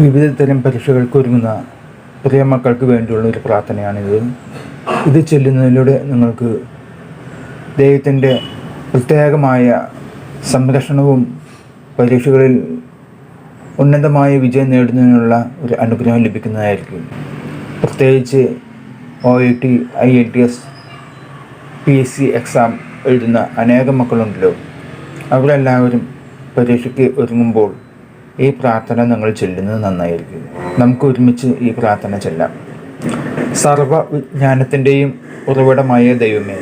വിവിധ തരം പരീക്ഷകൾക്ക് ഒരുങ്ങുന്ന പ്രിയ മക്കൾക്ക് വേണ്ടിയുള്ള ഒരു പ്രാർത്ഥനയാണിത്. ഇത് ചെല്ലുന്നതിലൂടെ നിങ്ങൾക്ക് ദൈവത്തിന്റെ പ്രത്യേകമായ സംരക്ഷണവും പരീക്ഷകളിൽ ഉന്നതമായ വിജയം നേടുന്നതിനുള്ള ഒരു അനുഗ്രഹം ലഭിക്കുന്നതായിരിക്കും. പ്രത്യേകിച്ച് O I T I L T S P S C exam എഴുതുന്ന അനേകം മക്കളുണ്ടല്ലോ. അവരെല്ലാവരും പരീക്ഷയ്ക്ക് ഒരുങ്ങുമ്പോൾ ഈ പ്രാർത്ഥന നിങ്ങൾ ചൊല്ലുന്നത് നന്നായിരിക്കും. നമുക്ക് ഒരുമിച്ച് ഈ പ്രാർത്ഥന ചെല്ലാം. സർവ വിജ്ഞാനത്തിന്റെയും ഉറവിടമായ ദൈവമേ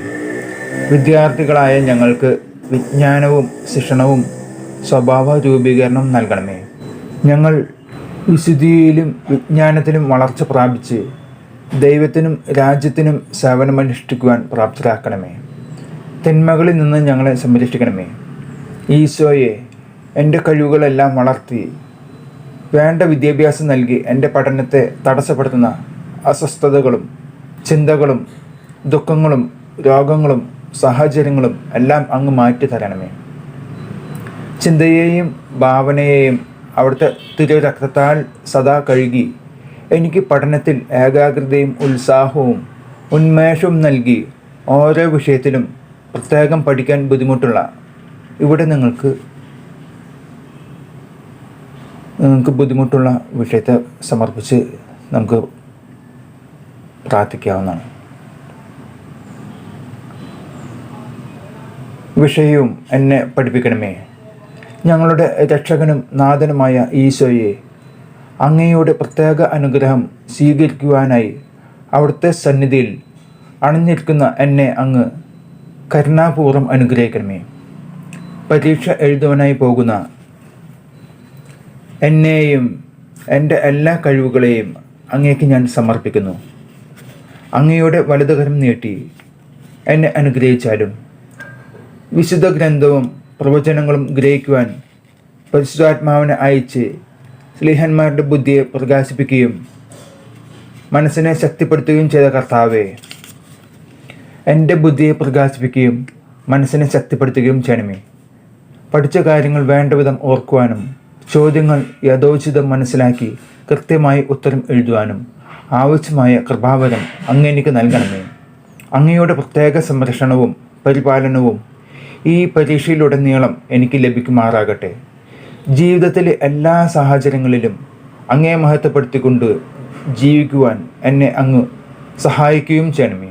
വിദ്യാർത്ഥികളായ ഞങ്ങൾക്ക് വിജ്ഞാനവും ശിക്ഷണവും സ്വഭാവ രൂപീകരണം നൽകണമേ. ഞങ്ങൾ വിശുദ്ധിയിലും വിജ്ഞാനത്തിലും വളർച്ച പ്രാപിച്ച് ദൈവത്തിനും രാജ്യത്തിനും സേവനമനുഷ്ഠിക്കുവാൻ പ്രാപ്തരാക്കണമേ. തിന്മകളിൽ നിന്ന് ഞങ്ങളെ സംരക്ഷിക്കണമേ. ഈശോയെ എന്റെ കഴിവുകളെല്ലാം വളർത്തി വേണ്ട വിദ്യാഭ്യാസം നൽകി എന്റെ പഠനത്തെ തടസ്സപ്പെടുത്തുന്ന അസ്വസ്ഥതകളും ചിന്തകളും ദുഃഖങ്ങളും രോഗങ്ങളും സാഹചര്യങ്ങളും എല്ലാം അങ്ങ് മാറ്റി തരണമേ. ചിന്തയെയും ഭാവനയെയും അവിടുത്തെ തിരുരക്തത്താൽ സദാ കഴുകി എനിക്ക് പഠനത്തിൽ ഏകാഗ്രതയും ഉത്സാഹവും ഉന്മേഷവും നൽകി ഓരോ വിഷയത്തിലും പ്രത്യേകം പഠിക്കാൻ ബുദ്ധിമുട്ടുള്ള ഇവിടെ നിങ്ങൾക്ക് നിങ്ങൾക്ക് ബുദ്ധിമുട്ടുള്ള വിഷയത്തെ സമർപ്പിച്ച് നമുക്ക് പ്രാർത്ഥിക്കാവുന്നതാണ്. വിഷയവും എന്നെ പഠിപ്പിക്കണമേ. ഞങ്ങളുടെ രക്ഷകനും നാഥനുമായ ഈശോയെ അങ്ങയുടെ പ്രത്യേക അനുഗ്രഹം സ്വീകരിക്കുവാനായി അവിടുത്തെ സന്നിധിയിൽ അണിഞ്ഞിരിക്കുന്ന എന്നെ അങ്ങ് കരുണാപൂർവം അനുഗ്രഹിക്കണമേ. പരീക്ഷ എഴുതുവാനായി പോകുന്ന എന്നെയും എന്റെ എല്ലാ കഴിവുകളെയും അങ്ങേക്ക് ഞാൻ സമർപ്പിക്കുന്നു. അങ്ങയുടെ വലതുകരം നീട്ടി എന്നെ അനുഗ്രഹിച്ചാലും വിശുദ്ധ ഗ്രന്ഥവും പ്രവചനങ്ങളും ഗ്രഹിക്കുവാൻ പരിശുദ്ധാത്മാവിനെ അയച്ച് സ്ലീഹന്മാരുടെ ബുദ്ധിയെ പ്രകാശിപ്പിക്കുകയും മനസ്സിനെ ശക്തിപ്പെടുത്തുകയും ചെയ്ത കർത്താവെ എന്റെ ബുദ്ധിയെ പ്രകാശിപ്പിക്കുകയും മനസ്സിനെ ശക്തിപ്പെടുത്തുകയും ചെയ്യണമേ. പഠിച്ച കാര്യങ്ങൾ വേണ്ട വിധം ഓർക്കുവാനും ചോദ്യങ്ങൾ യഥോചിതം മനസ്സിലാക്കി കൃത്യമായി ഉത്തരം എഴുതുവാനും ആവശ്യമായ കൃപാവരം അങ്ങേനിക്ക് നൽകണമേ. അങ്ങയുടെ പ്രത്യേക സംരക്ഷണവും പരിപാലനവും ഈ പരീക്ഷയിലുടനീളം എനിക്ക് ലഭിക്കുമാറാകട്ടെ. ജീവിതത്തിലെ എല്ലാ സാഹചര്യങ്ങളിലും അങ്ങേ മഹത്വപ്പെടുത്തിക്കൊണ്ട് ജീവിക്കുവാൻ എന്നെ അങ്ങ് സഹായിക്കുകയും ചെയ്യണമേ.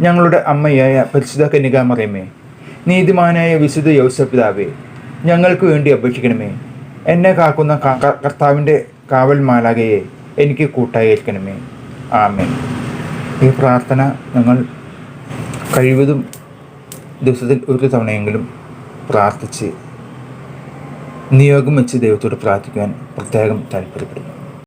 ഞങ്ങളുടെ അമ്മയായ പരിശുദ്ധ കന്യകാമറിയമേ നീതിമാനായ വിശുദ്ധ യോസഫ് പിതാവേ ഞങ്ങൾക്ക് വേണ്ടി അപേക്ഷിക്കണമേ. എന്നെ കാക്കുന്ന കർത്താവിന്റെ കാവൽ മാലാകയെ എനിക്ക് കൂട്ടായി ഏൽക്കണമേ ആമേൻ. ഈ പ്രാർത്ഥന ഞങ്ങൾ കഴിവതും ദിവസത്തിൽ ഒരു തവണയെങ്കിലും പ്രാർത്ഥിച്ച് നിയോഗം വെച്ച് ദൈവത്തോട് പ്രാർത്ഥിക്കുവാൻ പ്രത്യേകം താല്പര്യപ്പെടുന്നു